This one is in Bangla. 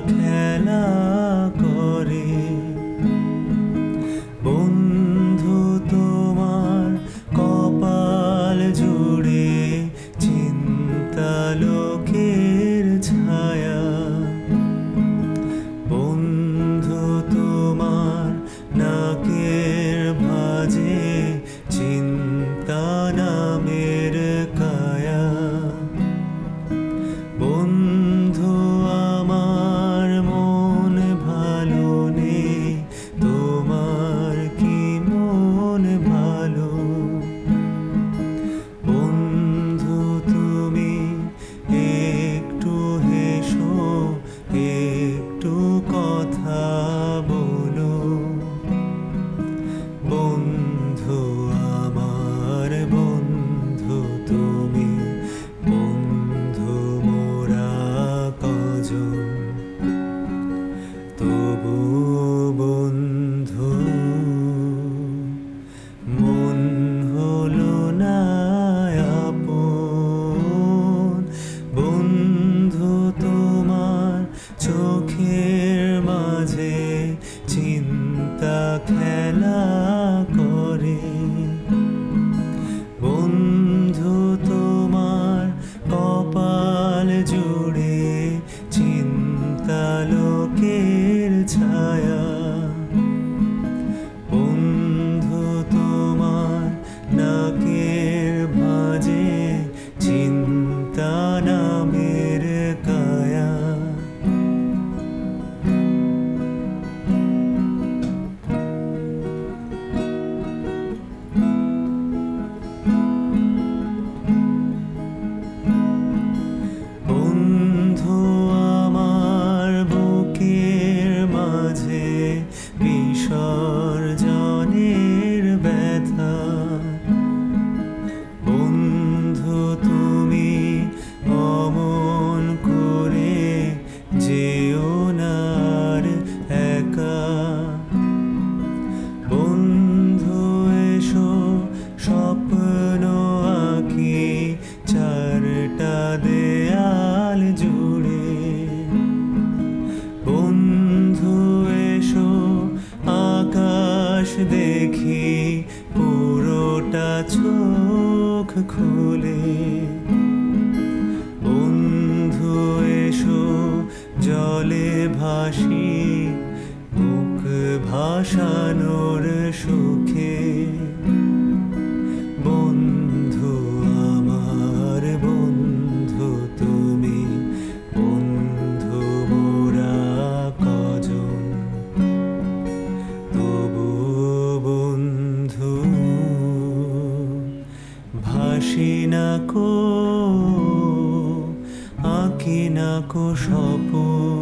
can I? 몇 길을 찾아 একটা দেয়াল জুড়ে। বন্ধু, এসো, আকাশ দেখি, পুরোটা চোখ খুলে। বন্ধু, এসো, জলে ভাসি মুখ ভাসানোর সুর। ভাসি না কো আঁকি না কো স্বপন।